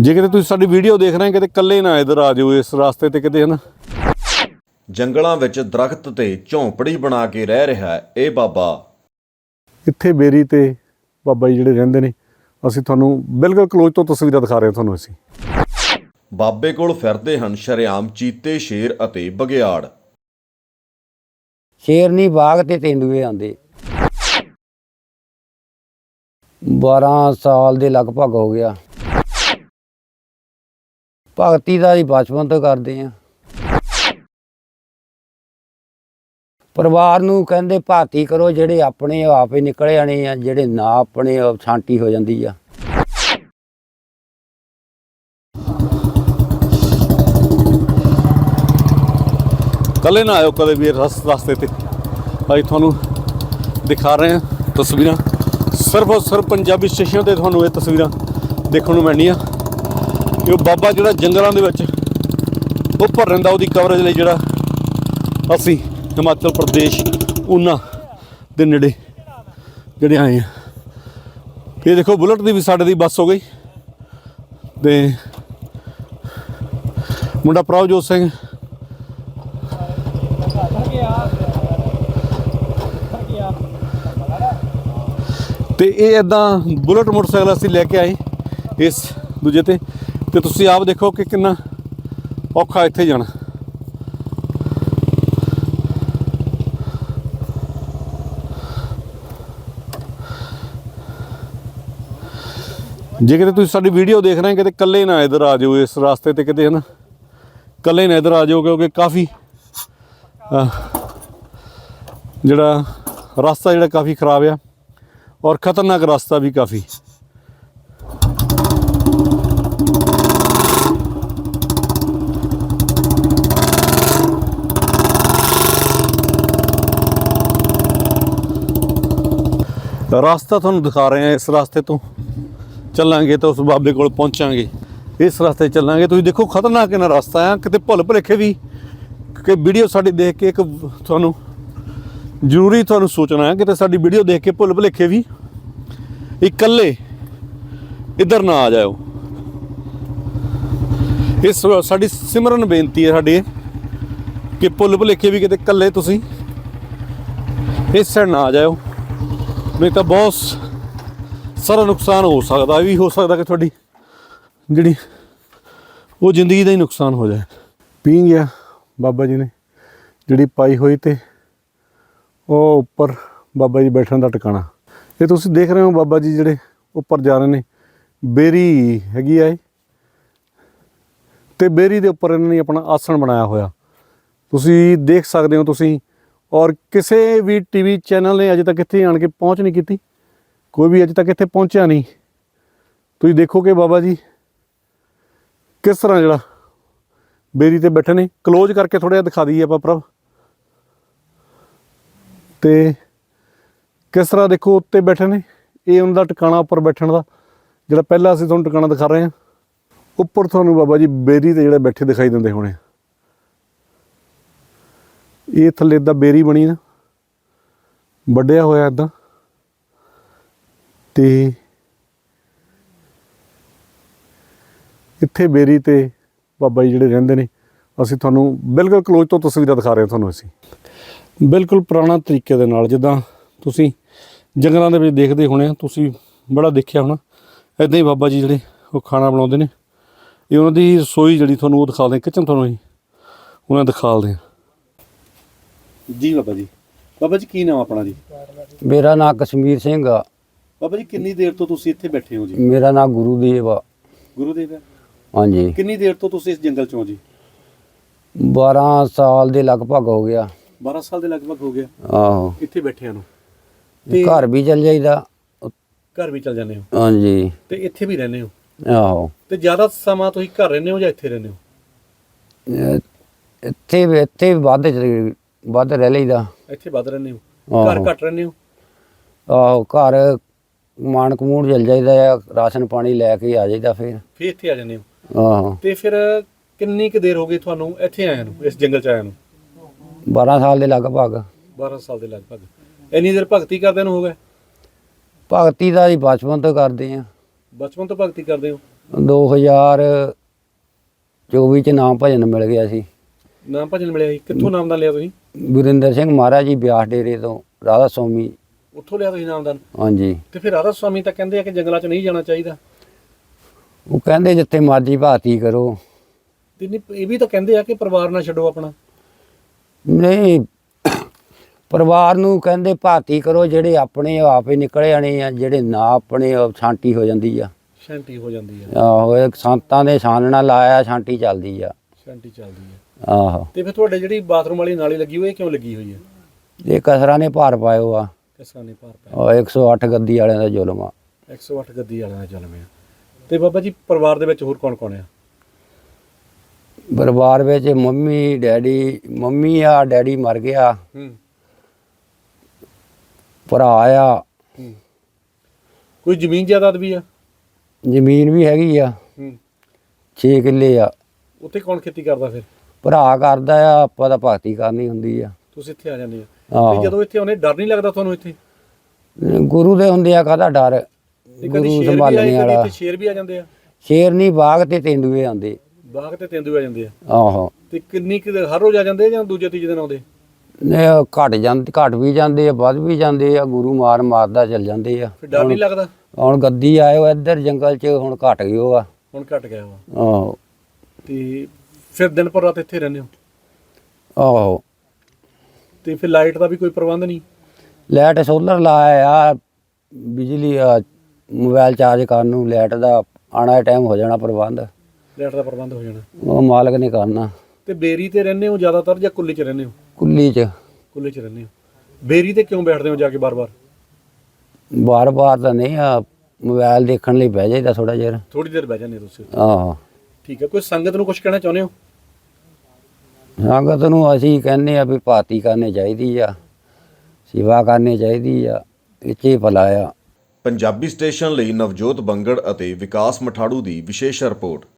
ਜੇ ਕਿਤੇ ਤੁਸੀਂ ਸਾਡੀ ਵੀਡੀਓ ਦੇਖ ਰਹੇ ਹੋ ਕਿਤੇ ਇਕੱਲੇ ਨਾ ਇਧਰ ਆ ਜਾਓ ਇਸ ਰਸਤੇ ਤੇ ਕਿਤੇ ਹਨਾ? ਜੰਗਲਾਂ ਵਿੱਚ ਦਰਖਤ ਤੇ ਝੌਂਪੜੀ ਬਣਾ ਕੇ ਰਹਿ ਰਿਹਾ ਹੈ ਇਹ ਬਾਬਾ। ਇੱਥੇ ਬੇਰੀ ਤੇ ਬਾਬਾ ਜੀ ਜਿਹੜੇ ਰਹਿੰਦੇ ਨੇ ਅਸੀਂ ਤੁਹਾਨੂੰ ਬਿਲਕੁਲ ਕਲੋਜ਼ ਤੋਂ ਤਸਵੀਰਾਂ ਦਿਖਾ ਰਹੇ ਹਾਂ ਤੁਹਾਨੂੰ ਅਸੀਂ। ਬਾਬੇ ਕੋਲ ਫਿਰਦੇ ਹਨ ਸ਼ਰੇਆਮ ਚੀਤੇ ਸ਼ੇਰ ਅਤੇ ਬਗਿਆੜ ਸ਼ੇਰਨੀ ਬਾਗ ਤੇ ਤੇਂਦੂਏ ਆਂਦੇ 12 ਸਾਲ ਦੇ ਲਗਭਗ ਹੋ ਗਿਆ। ਭਗਤੀ ਦਾ ਹੀ ਬਚਪਨ ਤੋਂ ਕਰਦੇ ਆ ਪਰਿਵਾਰ ਨੂੰ ਕਹਿੰਦੇ ਭਾਤੀ ਕਰੋ, ਜਿਹੜੇ ਆਪਣੇ ਉਹ ਆਪੇ ਨਿਕਲ ਜਾਣੇ ਆ, ਜਿਹੜੇ ਨਾ ਆਪਣੇ ਉਹ ਸ਼ਾਂਤੀ ਹੋ ਜਾਂਦੀ ਆ। ਇਕੱਲੇ ਨਾ ਆਇਓ ਕਦੇ ਵੀ ਰਸ ਰਸਤੇ ਤੇ। ਅਸੀਂ ਤੁਹਾਨੂੰ ਦਿਖਾ ਰਹੇ ਹਾਂ ਤਸਵੀਰਾਂ। ਸਿਰਫ ਔਰ ਸਿਰਫ ਪੰਜਾਬੀ ਸਟੇਸ਼ਨ ਤੇ ਤੁਹਾਨੂੰ ਇਹ ਤਸਵੀਰਾਂ ਦੇਖਣ ਨੂੰ ਮਿਲਣੀਆਂ। ਕਿ ਉਹ ਬਾਬਾ ਜਿਹੜਾ ਜੰਗਲਾਂ ਦੇ ਵਿੱਚ ਉਹ ਉੱਪਰ ਰਹਿੰਦਾ ਉਹਦੀ ਕਵਰੇਜ ਲਈ ਜਿਹੜਾ ਅਸੀਂ ਹਿਮਾਚਲ ਪ੍ਰਦੇਸ਼ ਉਨਾ ਦੇ ਨੇੜੇ ਜਿਹੜੇ ਆਏ ਆ। ਇਹ ਦੇਖੋ, ਬੁਲਟ ਦੀ ਵੀ ਸਾਡੇ ਦੀ ਬੱਸ ਹੋ ਗਈ। ਤੇ ਮੁੰਡਾ ਪ੍ਰਭਜੋਤ ਸਿੰਘ। ਤੇ ਇਹ ਇਦਾਂ ਬੁਲਟ ਮੋਟਰਸਾਈਕਲ ਅਸੀਂ ਲੈ ਕੇ ਆਏ ਇਸ ਦੂਜੇ ਤੇ। ਤੇ ਤੁਸੀਂ ਆਪ ਦੇਖੋ ਕਿ ਕਿੰਨਾ ਔਖਾ ਇੱਥੇ ਜਾਣਾ। ਜੇ ਕਿਤੇ ਤੁਸੀਂ ਸਾਡੀ ਵੀਡੀਓ ਦੇਖ ਰਹੇ ਕਿਤੇ ਇਕੱਲੇ ਨਾ ਇਧਰ ਆ ਜਾਓ ਇਸ ਰਸਤੇ ਤੇ ਕਿਤੇ, ਹਨਾ? ਇਕੱਲੇ ਨਾ ਇਧਰ ਆ ਜਾਓ, ਕਿਉਂਕਿ ਕਾਫੀ ਜਿਹੜਾ ਰਸਤਾ ਜਿਹੜਾ ਕਾਫੀ ਖਰਾਬ ਆ, ਔਰ ਖਤਰਨਾਕ ਰਸਤਾ ਵੀ ਕਾਫੀ। ਰਸਤਾ ਤੁਹਾਨੂੰ ਦਿਖਾ ਰਹੇ ਹਾਂ ਇਸ ਰਸਤੇ ਤੋਂ। ਚੱਲਾਂਗੇ ਤਾਂ ਉਸ ਬਾਬੇ ਕੋਲ ਪਹੁੰਚਾਂਗੇ। ਇਸ ਰਸਤੇ ਚੱਲਾਂਗੇ। ਤੁਸੀਂ ਦੇਖੋ ਖਤਰਨਾਕ ਇਹਨਾਂ ਰਸਤਾ ਆ। ਕਿਤੇ ਭੁੱਲ ਭੁਲੇਖੇ ਵੀ ਕਿ ਵੀਡੀਓ ਸਾਡੀ ਦੇਖ ਕੇ ਇੱਕ ਤੁਹਾਨੂੰ ਜ਼ਰੂਰੀ ਤੁਹਾਨੂੰ ਸੋਚਣਾ ਹੈ ਕਿਤੇ ਸਾਡੀ ਵੀਡੀਓ ਦੇਖ ਕੇ ਭੁੱਲ ਭੁਲੇਖੇ ਵੀ ਇਕੱਲੇ ਇੱਧਰ ਨਾ ਆ ਜਾਓ ਇਸ ਸਾਡੀ ਸਿਮਰਨ ਬੇਨਤੀ ਹੈ ਸਾਡੀ ਕਿ ਭੁੱਲ ਭੁਲੇਖੇ ਵੀ ਕਿਤੇ ਇਕੱਲੇ ਤੁਸੀਂ ਇਸ ਸਾਈਡ ਨਾ ਆ ਜਾਓ ਨਹੀਂ ਤਾਂ ਬਹੁਤ ਸਾਰਾ ਨੁਕਸਾਨ ਹੋ ਸਕਦਾ, ਇਹ ਵੀ ਹੋ ਸਕਦਾ ਕਿ ਤੁਹਾਡੀ ਜਿਹੜੀ ਉਹ ਜ਼ਿੰਦਗੀ ਦਾ ਹੀ ਨੁਕਸਾਨ ਹੋ ਜਾਏ। ਪੀ ਗਿਆ ਬਾਬਾ ਜੀ ਨੇ, ਜਿਹੜੀ ਪਾਈ ਹੋਈ ਤੇ ਉਹ ਉੱਪਰ ਬਾਬਾ ਜੀ ਬੈਠਣ ਦਾ ਟਿਕਾਣਾ। ਇਹ ਤੁਸੀਂ ਦੇਖ ਰਹੇ ਹੋ ਬਾਬਾ ਜੀ ਜਿਹੜੇ ਉੱਪਰ ਜਾ ਰਹੇ ਨੇ, ਬੇਰੀ ਹੈਗੀ ਆ ਇਹ। ਤੇ ਬੇਰੀ ਦੇ ਉੱਪਰ ਇਹਨਾਂ ਨੇ ਆਪਣਾ ਆਸਣ ਬਣਾਇਆ ਹੋਇਆ। ਤੁਸੀਂ ਦੇਖ ਸਕਦੇ ਹੋ ਤੁਸੀਂ ਔਰ ਕਿਸੇ ਵੀ ਟੀਵੀ ਚੈਨਲ ਨੇ ਅਜੇ ਤੱਕ ਇੱਥੇ ਆਣ ਕੇ ਪਹੁੰਚ ਨਹੀਂ ਕੀਤੀ। ਕੋਈ ਵੀ ਅਜੇ ਤੱਕ ਇੱਥੇ ਪਹੁੰਚਿਆ ਨਹੀਂ। ਤੁਸੀਂ ਦੇਖੋਗੇ ਬਾਬਾ ਜੀ ਕਿਸ ਤਰ੍ਹਾਂ ਜਿਹੜਾ ਬੇਰੀ ਤੇ ਬੈਠੇ ਨੇ। ক্লোਜ਼ ਕਰਕੇ ਥੋੜਾ ਜਿਹਾ ਦਿਖਾ ਦਈਏ ਆਪਾਂ ਪ੍ਰਭ ਤੇ ਕਿਸ ਤਰ੍ਹਾਂ ਦੇਖੋ ਉੱਤੇ ਬੈਠੇ ਨੇ। ਇਹ ਉਹਨਾਂ ਦਾ ਟਿਕਾਣਾ ਉੱਪਰ ਬੈਠਣ ਦਾ। ਜਿਹੜਾ ਪਹਿਲਾਂ ਅਸੀਂ ਤੁਹਾਨੂੰ ਟਿਕਾਣਾ ਦਿਖਾ ਰਹੇ ਹਾਂ। ਉੱਪਰ ਤੁਹਾਨੂੰ ਬਾਬਾ ਜੀ ਬੇਰੀ ਤੇ ਜਿਹੜੇ ਬੈਠੇ ਦਿਖਾਈ ਦਿੰਦੇ ਹੋਣੇ। ਇਹ ਥੱਲੇ ਦਾ ਬੇਰੀ ਬਣੀ ਨਾ ਵੱਡਿਆ ਹੋਇਆ ਇਦਾਂ ਤੇ ਇੱਥੇ ਬੇਰੀ ਤੇ ਬਾਬਾ ਜੀ ਜਿਹੜੇ ਰਹਿੰਦੇ ਨੇ, ਅਸੀਂ ਤੁਹਾਨੂੰ ਬਿਲਕੁਲ ਕਲੋਜ਼ ਤੋਂ ਤਸਵੀਰਾਂ ਦਿਖਾ ਰਹੇ ਹਾਂ ਤੁਹਾਨੂੰ ਅਸੀਂ। ਬਿਲਕੁਲ ਪੁਰਾਣਾ ਤਰੀਕੇ ਦੇ ਨਾਲ, ਜਿੱਦਾਂ ਤੁਸੀਂ ਜੰਗਲਾਂ ਦੇ ਵਿੱਚ ਦੇਖਦੇ ਹੋਣੇ ਆ, ਤੁਸੀਂ ਬੜਾ ਦੇਖਿਆ ਹੋਣਾ ਇਦਾਂ ਹੀ ਬਾਬਾ ਜੀ ਜਿਹੜੇ ਉਹ ਖਾਣਾ ਬਣਾਉਂਦੇ ਨੇ। ਇਹ ਉਹਨਾਂ ਦੀ ਰਸੋਈ ਜਿਹੜੀ ਤੁਹਾਨੂੰ ਉਹ ਦਿਖਾਉਂਦੇ ਕਿਚਨ ਤੁਹਾਨੂੰ ਅਸੀਂ, ਉਹਨਾਂ ਦਿਖਾਲਦੇ ਆ ਜੀ ਬਾਬਾ ਜੀ। ਬਾਬਾ ਜੀ ਕੀ ਨਾਮ ਆਪਣਾ ਜੀ? ਮੇਰਾ ਨਾਮ ਕਸ਼ਮੀਰ ਸਿੰਘ ਆ। ਬਾਬਾ ਜੀ ਕਿੰਨੀ ਦੇਰ ਤੋਂ ਤੁਸੀਂ ਇੱਥੇ ਬੈਠੇ ਹੋ ਜੀ? ਮੇਰਾ ਨਾਮ ਗੁਰੂਦੇਵ ਆ। ਗੁਰੂਦੇਵ ਹੈ? ਹਾਂਜੀ। ਕਿੰਨੀ ਦੇਰ ਤੋਂ ਤੁਸੀਂ ਇਸ ਜੰਗਲ ਚੋਂ ਹੋ ਜੀ? 12 ਸਾਲ ਦੇ ਲਗਭਗ ਹੋ ਗਿਆ। 12 ਸਾਲ ਦੇ ਲਗਭਗ ਹੋ ਗਿਆ। ਆਹੋ। ਇੱਥੇ ਬੈਠਿਆਂ ਨੂੰ? ਤੇ ਘਰ ਵੀ ਚੱਲ ਜਾਈਦਾ। ਘਰ ਵੀ ਚਲ ਜਾਂਦੇ ਹੋ? ਹਾਂਜੀ। ਤੇ ਇੱਥੇ ਵੀ ਰਹਿੰਦੇ ਹੋ? ਆਹੋ। ਤੇ ਜ਼ਿਆਦਾ ਸਮਾਂ ਤੁਸੀਂ ਘਰ ਰਹਿੰਦੇ ਹੋ ਜਾਂ ਇੱਥੇ ਰਹਿੰਦੇ ਹੋ? ਇੱਥੇ ਵੀ- ਇੱਥੇ ਵੀ ਵੱਧ ਚ- ਵੱਧ ਰਹਿ ਲਈਦਾ। ਇੱਥੇ ਵੱਧ ਰਹਿੰਦੇ ਹੋ? ਘਰ ਆਹੋ। ਘੱਟ ਰਹਿੰਦੇ ਹੋ? ਆਹੋ ਘਰ ਮਾਨ ਕਮੂੜ ਚੱਲ ਜਾਈਦਾ ਆ ਰਾਸ਼ਨ ਪਾਣੀ ਲੈ ਕੇ ਆ ਜਾਈਦਾ ਫਿਰ। ਫਿਰ ਇੱਥੇ ਆ ਜਾਂਦੇ ਹੋ? ਆਹੋ। ਤੇ ਫਿਰ ਕਿੰਨੀ ਕੁ ਦੇਰ ਹੋ ਗਈ ਤੁਹਾਨੂੰ ਇੱਥੇ ਆਇਆ ਨੂੰ ਇਸ ਜੰਗਲ ਚ ਆਇਆ ਨੂੰ? 12 ਸਾਲ ਦੇ ਲਗਭਗ। 12 ਸਾਲ ਦੇ ਲਗਭਗ। ਇੰਨੀ ਦੇਰ ਭਗਤੀ ਕਰਦੇ ਨੂੰ ਹੋ ਗਏ? ਭਗਤੀ ਦਾ ਹੀ ਬਚਪਨ ਤੋਂ ਕਰਦੇ ਆ। ਬਚਪਨ ਤੋਂ ਭਗਤੀ ਕਰਦੇ ਹੋ? 2024 ਚ ਨਾਮ ਭਜਨ ਮਿਲ ਗਿਆ ਸੀ। ਨਾਮ ਭਜਨ ਮਿਲਿਆ ਸੀ। ਕਿੱਥੋਂ ਨਾਮਦਾਨ ਲਿਆ ਤੁਸੀਂ? ਗੁਰਿੰਦਰ ਸਿੰਘ ਮਹਾਰਾਜ ਜੀ ਬਿਆਸ ਡੇਰੇ ਤੋਂ ਰਾਧਾ ਸਵਾਮੀ। ਉੱਥੋਂ ਲਿਆ ਤੁਸੀਂ ਨਾਮਦਾਨ ਹਾਂਜੀ। ਤੇ ਫਿਰ ਰਾਧਾ ਸਵਾਮੀ ਤਾਂ ਕਹਿੰਦੇ ਆ ਕਿ ਜੰਗਲਾਂ 'ਚ ਨਹੀਂ ਜਾਣਾ ਚਾਹੀਦਾ। ਉਹ ਕਹਿੰਦੇ ਜਿੱਥੇ ਮਰਜ਼ੀ ਭਾਤੀ ਕਰੋ। ਤੇ ਨਹੀਂ ਇਹ ਵੀ ਤਾਂ ਕਹਿੰਦੇ ਆ ਕਿ ਪਰਿਵਾਰ ਨਾ ਛੱਡੋ ਆਪਣਾ। ਨਹੀਂ ਪਰਿਵਾਰ ਨੂੰ ਕਹਿੰਦੇ ਭਾਤੀ ਕਰੋ ਜਿਹੜੇ ਆਪਣੇ ਆਪੇ ਨਿਕਲ ਜਾਣੇ ਆ ਜਿਹੜੇ ਨਾ ਆਪਣੇ ਛਾਂਟੀ ਹੋ ਜਾਂਦੀ ਆ। ਸ਼ਾਂਤੀ ਹੋ ਜਾਂਦੀ ਆ। ਆਹੋ ਇਹ ਸੰਤਾਂ ਦੇ ਛਾਨਣਾ ਲਾਇਆ ਛਾਂਟੀ ਚੱਲਦੀ ਆ। ਸ਼ਾਂਤੀ ਚੱਲਦੀ ਆ। ਆਹੋ। ਤੇ ਫਿਰ ਤੁਹਾਡੇ ਜਿਹੜੀ ਬਾਥਰੂਮ ਵਾਲੀ ਨਾਲੀ ਲੱਗੀ ਹੋਈ ਇਹ ਕਿਉਂ ਲੱਗੀ ਹੋਈ ਹੈ? ਇਹ ਕਸਰਾਂ ਨੇ ਭਾਰ ਪਾਇਓ ਆ। ਕਿਸਾਂ ਨੇ ਭਾਰ ਪਾਇਆ। ਉਹ 108 ਗੱਦੀ ਵਾਲਿਆਂ ਦਾ ਜ਼ੁਲਮ ਆ। 108 ਗੱਦੀ ਵਾਲਿਆਂ ਦਾ ਜਨਮ ਆ। ਤੇ ਬਾਬਾ ਜੀ ਪਰਿਵਾਰ ਦੇ ਵਿੱਚ ਹੋਰ ਕੌਣ ਕੌਣ ਆ? ਪਰਿਵਾਰ ਵਿੱਚ ਮੰਮੀ ਡੈਡੀ ਮੰਮੀ ਆ ਡੈਡੀ ਮਰ ਗਿਆ। ਹੂੰ। ਭਰਾ ਆ। ਹੂੰ। ਕੋਈ ਜ਼ਮੀਨ ਜਾਇਦਾਦ ਵੀ ਆ? ਜ਼ਮੀਨ ਵੀ ਹੈਗੀ ਆ। ਹੂੰ। 6 ਕਿੱਲੇ ਆ। ਉੱਥੇ ਕੌਣ ਖੇਤੀ ਕਰਦਾ ਫਿਰ? ਭਰਾ ਕਰਦਾ ਆ ਆਪਾਂ ਤਾਂ ਭਗਤੀ ਕਰਨੀ ਹੁੰਦੀ ਆ। ਤੁਸੀਂ ਇੱਥੇ ਆ ਜਾਂਦੇ ਆ। ਤੇ ਜਦੋਂ ਇੱਥੇ ਆਉਨੇ ਡਰ ਨਹੀਂ ਲੱਗਦਾ ਤੁਹਾਨੂੰ ਇੱਥੇ? ਗੁਰੂ ਦੇ ਹੁੰਦੇ ਆ ਕਾਹਦਾ ਡਰ? ਗੁਰੂ ਸੰਭਾਲਣੇ ਵਾਲਾ। ਸ਼ੇਰ ਵੀ ਆ ਜਾਂਦੇ ਆ? ਸ਼ੇਰ ਨਹੀਂ ਬਾਗ ਤੇ ਤੇਂਦੂਏ ਆਂਦੇ ਬਾਗ ਤੇ ਤੇਂਦੂ ਆ ਜਾਂਦੇ ਆ। ਆਹੋ। ਤੇ ਕਿੰਨੀ ਕੁ ਹਰ ਰੋਜ਼ ਆ ਜਾਂਦੇ ਜਾਂ ਦੂਜੇ ਤੀਜੇ ਦਿਨ ਆਉਂਦੇ? ਨੇ ਘਟ ਜਾਂਦੇ ਘਟ ਵੀ ਜਾਂਦੇ ਆ ਵੱਧ ਵੀ ਜਾਂਦੇ ਆ ਗੁਰੂ ਮਾਰ ਮਾਰਦਾ ਚੱਲ ਜਾਂਦੇ ਆ। ਫਿਰ ਡਰ ਨਹੀਂ ਲੱਗਦਾ? ਹੁਣ ਗੱਦੀ ਆਇਓ ਇੱਧਰ ਜੰਗਲ 'ਚ ਹੁਣ ਘਟ ਗਿਓ ਆ। ਹੁਣ ਘਟ ਗਿਆ ਵਾ। ਆਹੋ। ਤੇ ਫਿਰ ਦਿਨ ਪਰ ਰਾਤ ਇੱਥੇ ਰਹਿੰਦੇ ਹੋ? ਆਹੋ। ਤੇ ਫਿਰ ਲਾਈਟ ਦਾ ਵੀ ਕੋਈ ਪ੍ਰਬੰਧ ਨਹੀਂ? ਲਾਈਟ ਸੋਲਰ ਲਾਇਆ ਆ ਬਿਜਲੀ ਆ, ਮੋਬਾਈਲ ਚਾਰਜ ਕਰਨ ਨੂੰ ਲਾਈਟ ਦਾ ਆਣਾ ਟਾਈਮ ਹੋ ਜਾਣਾ ਪ੍ਰਬੰਧ। ਲਾਈਟ ਦਾ ਪ੍ਰਬੰਧ ਹੋ ਜਾਣਾ। ਉਹ ਮਾਲਕ ਨੇ ਕਰਨਾ। ਤੇ ਬੇਰੀ ਤੇ ਰਹਿੰਦੇ ਹੋ ਜ਼ਿਆਦਾਤਰ ਜਾਂ ਕੁੱਲੀ 'ਚ ਰਹਿੰਦੇ ਹੋ? ਕੁੱਲੀ 'ਚ। ਕੁੱਲੇ 'ਚ ਰਹਿੰਦੇ ਹੋ। ਬੇਰੀ ਤੇ ਕਿਉਂ ਬੈਠਦੇ ਹੋ ਜਾ ਕੇ ਬਾਰ-ਬਾਰ? ਬਾਰ-ਬਾਰ ਤਾਂ ਨਹੀਂ ਆ ਮੋਬਾਈਲ ਦੇਖਣ ਲਈ ਬਹਿ ਜਾਈਦਾ ਥੋੜਾ ਜਿਹਾ। ਥੋੜੀ ਦੇਰ ਬਹਿ ਜਾਂਦੇ ਹੋ ਤੁਸੀਂ ਆਹੋ। ਠੀਕ ਹੈ ਕੋਈ ਸੰਗਤ ਨੂੰ ਕੁਝ ਕਹਿਣਾ ਚਾਹੁੰਦੇ ਹੋ? ਸੰਗਤ ਨੂੰ ਅਸੀਂ ਕਹਿੰਦੇ ਆ ਵੀ ਭਾਤੀ ਕਰਨੀ ਚਾਹੀਦੀ ਆ ਸੇਵਾ ਕਰਨੀ ਚਾਹੀਦੀ ਆ ਹੀ ਭਲਾ ਆ। ਪੰਜਾਬੀ ਸਟੇਸ਼ਨ ਲਈ ਨਵਜੋਤ ਬੰਗੜ ਅਤੇ ਵਿਕਾਸ ਮਠਾੜੂ ਦੀ ਵਿਸ਼ੇਸ਼ ਰਿਪੋਰਟ।